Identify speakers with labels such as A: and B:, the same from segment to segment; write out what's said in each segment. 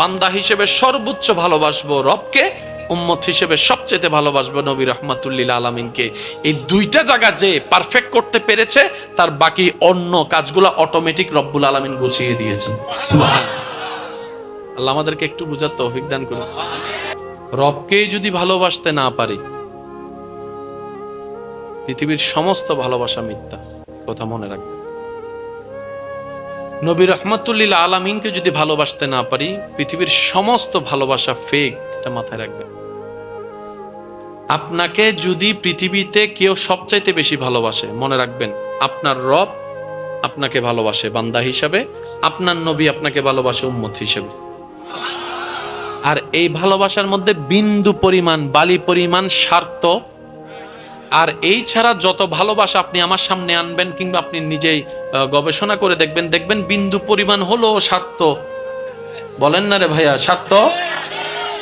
A: বান্দা হিসেবে সর্বোচ্চ ভালোবাসবো রবকে, উম্মত হিসেবে সবচেয়ে ভালোবাসবো নবী রহমাতুল্লিল আলমিনকে। এই দুইটা জায়গা যে পারফেক্ট করতে পেরেছে, তার বাকি অন্য কাজগুলো অটোমেটিক রব্বুল আলমিন গুছিয়ে দিয়েছেন। আল্লাহ আমাদেরকে একটু বুঝার তৌফিক দান করুন। রবকে যদি ভালোবাসতে না পারি, পৃথিবীর সমস্ত ভালোবাসা মিথ্যা, কথা মনে রাখবে নবী রহমতুল্লিল আলামিনকে যদি ভালোবাসতে না পারি, পৃথিবীর সমস্ত ভালোবাসা ফেক এটা মাথায় রাখবেন। আপনাকে যদি পৃথিবীতে কেউ সবচাইতে বেশি ভালোবাসে, মনে রাখবেন, আপনার রব আপনাকে ভালোবাসে বান্দা হিসাবে, আপনার নবী আপনাকে ভালোবাসে উম্মত হিসেবে। আর এই ভালোবাসার মধ্যে বিন্দু পরিমাণ, বালি পরিমাণ, স্বার্থ আর এই ছাড়া যত ভালোবাসা আপনি আমার সামনে আনবেন কিংবা আপনি নিজেই গবেষণা করে দেখবেন দেখবেন বিন্দু পরিমাণ হলো স্বার্থ। বলেন না রে ভাইয়া, স্বার্থ?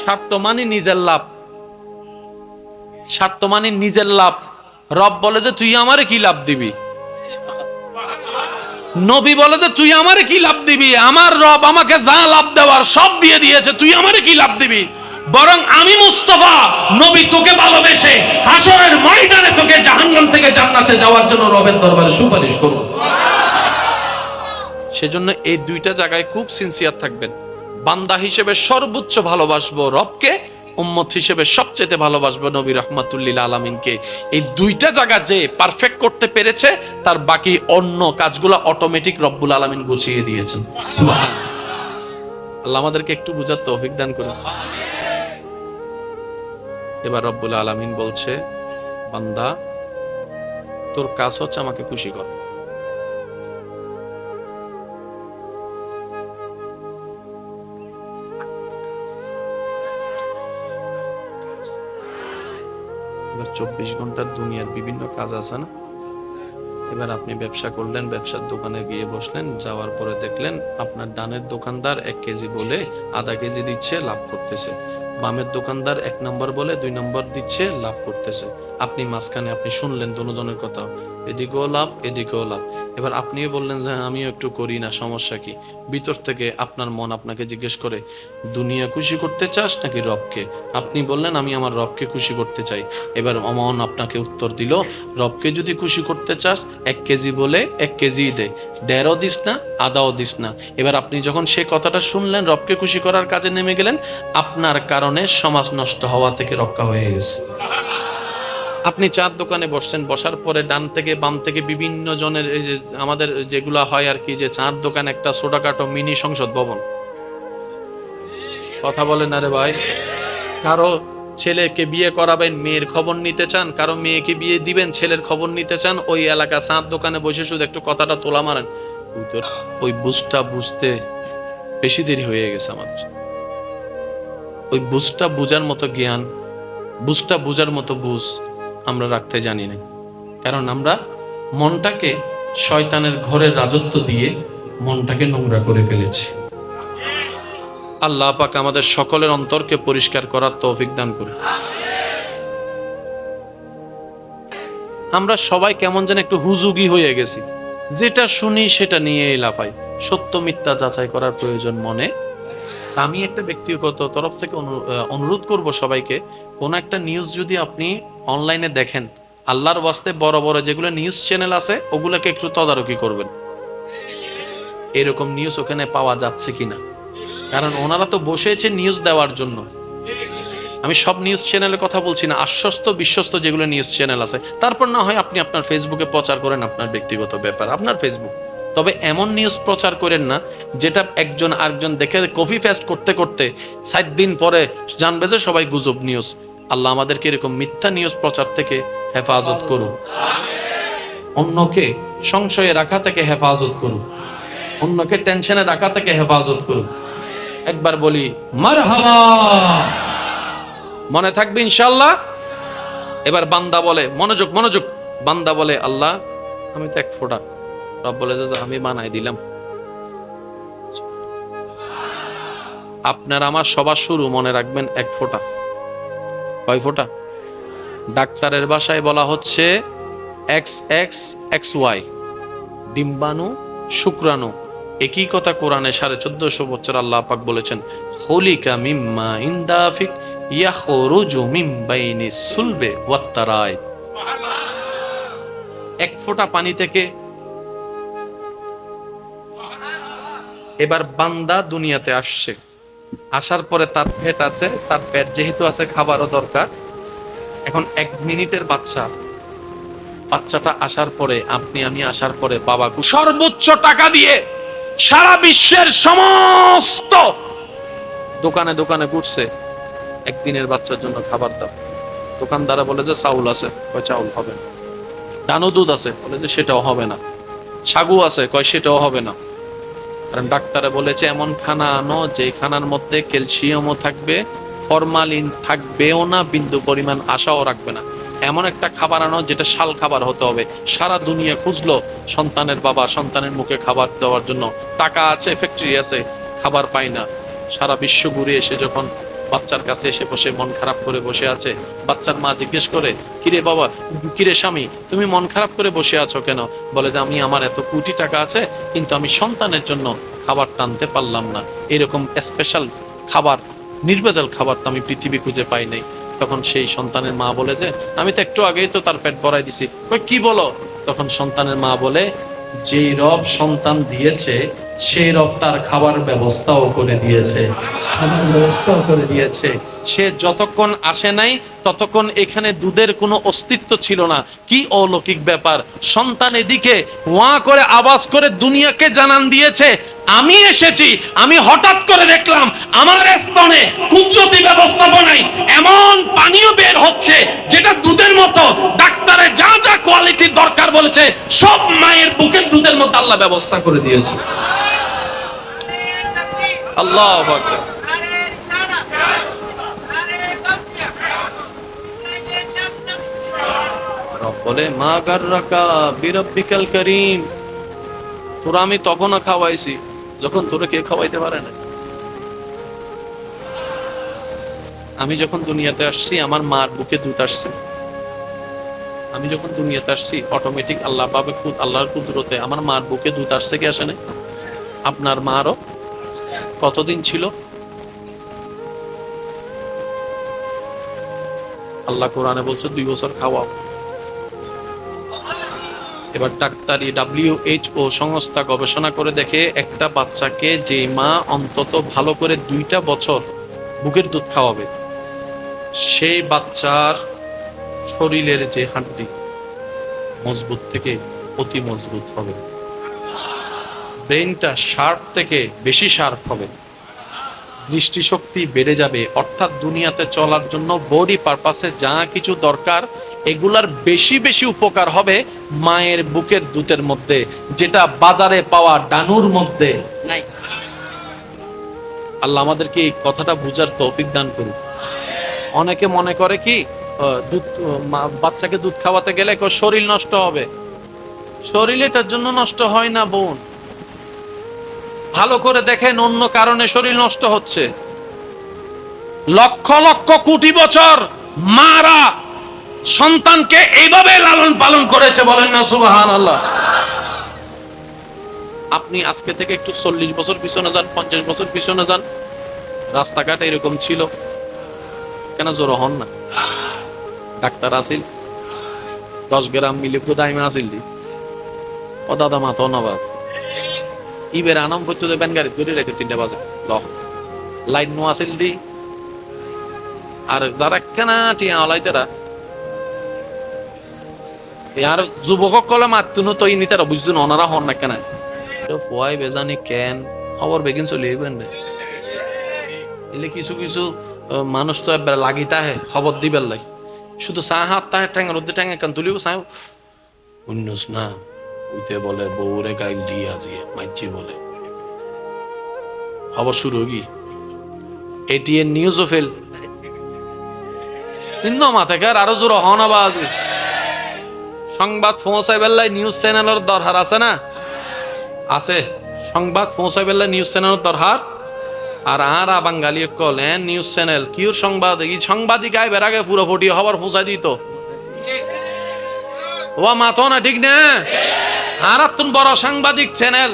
A: স্বার্থ মানে নিজের লাভ। স্বার্থ মানে নিজের লাভ। রব বলে যে, তুই আমারে কি লাভ দিবি? নবী বলে যে, তুই আমারে কি লাভ দিবি? আমার রব আমাকে যা লাভ দেওয়ার সব দিয়ে দিয়েছে, তুই আমারে কি লাভ দিবি? বরং আমি মুস্তফা, নবী তোকে ভালোবেসে হাসরের ময়দানে তোকে জাহান্নাম থেকে জান্নাতে যাওয়ার জন্য রবের দরবারে সুপারিশ করব সেজন্য এই দুইটা জায়গায় খুব সিনসিয়ার থাকবেন। বান্দা হিসেবে সর্বোচ্চ ভালোবাসবো রবকে, উম্মত হিসেবে সবচেয়ে ভালোবাসবো নবী রহমাতুল্লিল আলমিনকে। এই দুইটা জায়গা যে পারফেক্ট করতে পেরেছে, তার বাকি অন্য কাজগুলো অটোমেটিক রব্বুল আলমিন গুছিয়ে দিয়েছেন। আল্লাহ আমাদেরকে একটু বুঝার তৌফিক দান করুন। এবার রব্বুল আলমিন বলছে, বান্দা, তোর কাজ হচ্ছে আমাকে খুশি কর। চব্বিশ ঘণ্টার দুনিয়ার বিভিন্ন কাজ আছে না? এবার আপনি ব্যবসা করলেন, ব্যবসার দোকানে গিয়ে বসলেন, যাওয়ার পরে দেখলেন আপনার ডানের দোকানদার এক কেজি বলে আধা কেজি দিচ্ছে, লাভ করতেছে। বামের দোকানদার এক নম্বর বলে দুই নম্বর দিচ্ছে লাভ করতেছে। আপনি মাঝখানে আপনি শুনলেন দুজনের কথা। এদিকেও লাভ এদিকেও লাভ এবার আপনিও বললেন যে আমিও একটু করি না, সমস্যা কি? ভিতর থেকে আপনার মন আপনাকে জিজ্ঞেস করে, দুনিয়া খুশি করতে চাস নাকি রবকে? আপনি বললেন, আমি আমার রবকে খুশি করতে চাই। এবার অমন আপনাকে উত্তর দিল, রবকে যদি খুশি করতে চাস, এক কেজি বলে এক কেজি দে। দেড়ও দিস না, আদাও দিস না। এবার আপনি যখন সে কথাটা শুনলেন, রবকে খুশি করার কাজে নেমে গেলেন, আপনার কারণে সমাজ নষ্ট হওয়া থেকে রক্ষা হয়ে গেছে। আপনি চার দোকানে বসছেন, বসার পরে ডান থেকে বাম থেকে বিভিন্ন জনের এই যে আমাদের যেগুলা হয় আর কি, যে চার দোকান, একটা ছোটখাটো মিনি সংসদ ভবন। কথা বলেন আরে ভাই। কারও ছেলেকে বিয়ে করাবেন, মেয়ের খবর নিতে চান, কারও মেয়েকে বিয়ে দিবেন, ছেলের খবর নিতে চান, ওই এলাকা চাঁদ দোকানে বসে শুধু একটু কথাটা তোলা মারেন। ওই বুঝটা বুঝতে বেশি দেরি হয়ে গেছে আমাদের ওই বুঝটা বুঝার মতো জ্ঞান, বুঝটা বুঝার মতো বুঝ আমরা রাখতে জানি না কারণ আমরা মনটাকে শয়তানের ঘরের রাজত্ব দিয়ে মনটাকে নোংরা করে ফেলেছি। আল্লাহ পাক আমাদের সকলের অন্তরকে পরিষ্কার করার তৌফিক দান করে আমরা সবাই কেমন যেন একটু হুজুগি হয়ে গেছি। যেটা শুনি সেটা নিয়ে লাফাই। সত্য মিথ্যা যাচাই করার প্রয়োজন মনে আমি একটা ব্যক্তিগত তরফ থেকে অনুরোধ করব সবাইকে, কোন একটা নিউজ যদি আপনি অনলাইনে দেখেন, আল্লাহর ওয়াস্তে বড় বড় যেগুলো নিউজ চ্যানেল আছে, ওগুলোকে একটু তদারকি করবেন। এরকম নিউজ ওখানে পাওয়া যাচ্ছে কিনা? কারণ ওনারা তো বসেছে নিউজ দেওয়ার জন্য। আমি সব নিউজ চ্যানেলের কথা বলছি না, আশ্বস্ত, বিশ্বস্ত যেগুলো নিউজ চ্যানেল আছে। তারপর না হয় আপনি আপনার ফেসবুকে প্রচার করেন আপনার ব্যক্তিগত ব্যাপার, আপনার ফেসবুক তবে এমন নিউজ প্রচার করেন না, যেটা একজন আরেকজন দেখে কপি পেস্ট করতে করতে ষাট দিন পরে জানবে যে সবাই গুজব নিউজ আল্লাহ আমাদেরকে এরকম মিথ্যা নিউজ প্রচার থেকে হেফাজত করুন। অন্যকে সংশয়ে রাখা থেকে হেফাজত করুন। অন্যকে টেনশনে রাখা থেকে হেফাজত করুন। একবার বলি মার মনে থাকবে ইনশাল্লাহ এবার বান্দা বলে, মনোযোগ মনোযোগ। বান্দা বলে, আল্লাহ, আমি তো এক ফোঁটা রব বলে যে, আমি বানাই দিলাম। আপনার আমার সবার শুরু, মনে রাখবেন, এক কয় ডাক্তারের বলা হচ্ছে, এক্স এক্স এক্স ওয়াই। ডিম্বাণু, শুক্রাণু। একই কথা কোরআনে সাড়ে চোদ্দশো বছর আল্লাহ পাক বলেছেন হোলিকা মিম্মা ইন্দাফিক এক ফোঁটা পানি থেকে এবার বান্দা দুনিয়াতে আসছে। আসার পরে তার পেট আছে, তার পেট যেহেতু আছে, খাবারও দরকার। এখন এক মিনিটের বাচ্চা। বাচ্চাটা আসার পরে, আপনি, আমি আসার পরে বাবা সর্বোচ্চ টাকা দিয়ে সারা বিশ্বের সমস্ত দোকানে দোকানে ঘুরছে। একদিনের বাচ্চার জন্য খাবার দাও। দোকানদারা বলে যে, চাউল আছে। কয়, চাউল হবে না। ডানো দুধ আছে। বলে যে, সেটাও হবে না। সাগু আছে। কয়, সেটাও হবে না। কারণ ডাক্তারে বলেছে, এমন খানা আনো যে খানার মধ্যে ক্যালসিয়ামও থাকবে, ফরমালিন থাকবেও না, বিন্দু পরিমাণ আশাও রাখবে না। এমন একটা খাবার আনো যেটা শাল খাবার হতে হবে। সারা দুনিয়া খুঁজলো সন্তানের বাবা, সন্তানের মুখে খাবার দেওয়ার জন্য। টাকা আছে ফ্যাক্টরি আছে, খাবার পায় না। সারা বিশ্ব ঘুরে এসে যখন বাচ্চার কাছে এসে বসে মন খারাপ করে বসে আছে। বাচ্চার মা জিজ্ঞেস করে, কিরে বাবা, কিরে স্বামী, তুমি মন খারাপ করে বসে আছো কেন? বলে যে, আমি আমার এত কোটি টাকা আছে, কিন্তু আমি সন্তানের জন্য খাবার টানতে পারলাম না। এরকম স্পেশাল খাবার, নির্ভেজাল খাবার তো আমি পৃথিবী খুঁজে পাই নাই। তখন সেই সন্তানের মা বলে যে, আমি তো একটু আগেই তো তার পেট ভরাই দিছি। কি বলো? তখন সন্তানের মা বলে, যেই রব সন্তান দিয়েছে সেই রব তার খাবার ব্যবস্থাও করে দিয়েছে। ব্যবস্থাও করে দিয়েছে। সে যতক্ষণ আসে নাই, ততক্ষণ এখানে দুধের কোনো অস্তিত্ব ছিল না। কি অলৌকিক ব্যাপার। সন্তান এদিকে ওয়া করে আওয়াজ করে দুনিয়াকে জানান দিয়েছে, আমি এসেছি, আমি হঠাৎ করে দেখলাম আমার স্তনে কুদরতি ব্যবস্থাপনায় এমন পানীয় বের হচ্ছে যেটা দুধের মতো। ডাক্তারে যা যা কোয়ালিটির দরকার বলেছে, সব মায়ের বুকের দুধের মতো আল্লাহ ব্যবস্থা করে দিয়েছে। আল্লাহ বলে, মা গাররাকা বিরব্বিকাল করিম। তোরা আমি তখনও খাওয়াইছি, যখন তোরা কে খাওয়াইতে পারে না আমি যখন দুনিয়াতে আসছি, আমার মার বুকে দুধ আসছে। আমি যখন দুনিয়াতে আসছি অটোমেটিক আল্লাহ পাবে আল্লাহর কুদরতে আমার মার বুকে দুধ আসছে কি আসে নাই? আপনার মারও কতদিন ছিল? আল্লাহ কোরআনে বলছে দুই বছর খাওয়াও। এবার ডাক্তারি ডাব্লিউএইচও সংস্থা গবেষণা করে দেখে একটা বাচ্চাকে যে মা অন্তত ভালো করে দুইটা বছর বুকের দুধ খাওয়াবে, সেই বাচ্চার শরীরের যে হাড্ডি মজবুত থেকে অতি মজবুত হবে। ব্রেনটা শার্প থেকে বেশি শার্প হবে। দৃষ্টিশক্তি বেড়ে যাবে অর্থাৎ দুনিয়াতে চলার জন্য বডি পারপাসে যা কিছু দরকার এগুলার বেশি বেশি উপকার হবে মায়ের বুকের দুধের মধ্যে যেটা বাজারে পাওয়া ডানুর মধ্যে।
B: নাই।
A: আল্লাহ আমাদেরকে এই কথাটা বুঝার তৌফিক দান করুন অনেকে মনে করে কি দুধ বাচ্চাকে দুধ খাওয়াতে গেলে শরীর নষ্ট হবে। শরীর এটার জন্য নষ্ট হয় না বোন। ভালো করে দেখেন, অন্য কারণে শরীর নষ্ট হচ্ছে। লক্ষ লক্ষ কোটি বছর মারা সন্তানকে এইভাবে লালন পালন করেছে বলেন না সুবাহান আল্লাহ আপনি আজকে থেকে একটু চল্লিশ বছর পিছনে যান, পঞ্চাশ বছর পিছনে যান। রাস্তাঘাট এরকম ছিল। কেন জোর হন না? ডাক্তার আসিল। দশ গ্রাম মিলে কোথায় আসিল ও দাদা মাথা নবাজ। ইবের আনাম করতে দেবেন গাড়ি ধরে রেখে তিনটা বাজে। লাইন নো আসিল দি। আর যারা কেনা টিয়া আলাইতেরা আর যুবকক কলে মাতুনো তো ইনি তারা বুঝতো না ওনারা হন না কেন ফুয়াই বেজানি কেন খবর বেগিন চলে রে এলে কিছু কিছু মানুষ তো একবার লাগিতা হে খবর দিবার লাই। শুধু চা হাত তাহে ঠ্যাঙ্গের মধ্যে ঠ্যাঙ্গে কান তুলিব চাই উন্নস না। উইতে বলে, বউরে গাইল জি আজিয়ে মাইজি বলে। খবর শুরু কি এটিএন নিউজও ফেল। নিম্ন মাথাকার আরও জোর হন আবাজ সংবাদ পৌঁছাই বেল্লাই নিউজ চ্যানেলের দরকার আছে না? আছে। সংবাদ পৌঁছাই বেল্লাই নিউজ চ্যানেলের দরকার আর আর বাঙালি কল হ্যাঁ নিউজ চ্যানেল, কিউর সংবাদ? এই সাংবাদিক আই বের আগে পুরো ফটি, খবর পৌঁছাই দিত। ও মাথো না, ঠিক না? আর তুন বড় সাংবাদিক চ্যানেল।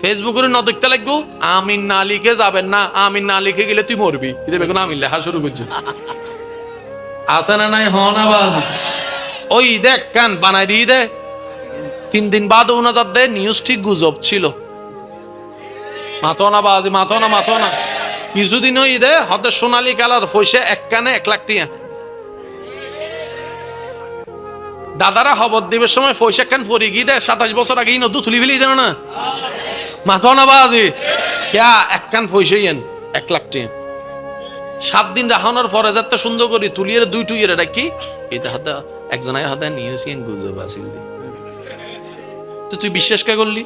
A: ফেসবুকের ন দেখতে লাগবো? আমিন না লিখে যাবেন না, আমিন না লিখে গেলে তুই মরবি। বেগুন আমিন লেখা শুরু করছে। আছে না নাই? হন আওয়াজ ওই দেখ, কান বানাই দিয়ে দে। তিন দিন বাদ উনাজার দে নিউজ ঠিক গুজব ছিল। মাথো না বাজি, মাথো না মাথো না। কিছুদিন ওই দে, হতে সোনালী কালার পয়সা এক কানে এক লাখ টিয়া। দাদারা হবর দেবের সময় পয়সা খান ফরি গিয়ে দেয়? সাতাশ বছর আগে নদু তুলি ফেলি দেন না? মাথা না বাজি ক্যা, এক কান পয়সাই এন এক লাখ টিয়া। সাত দিন রাখানোর পরে যাতে সুন্দর করি তুলিয়ে দুই টুইয়ে ডাকি। এটা হাতে একজনের হাতে নিয়েছি গুজব আসিল। তো তুই বিশ্বাস কে করলি?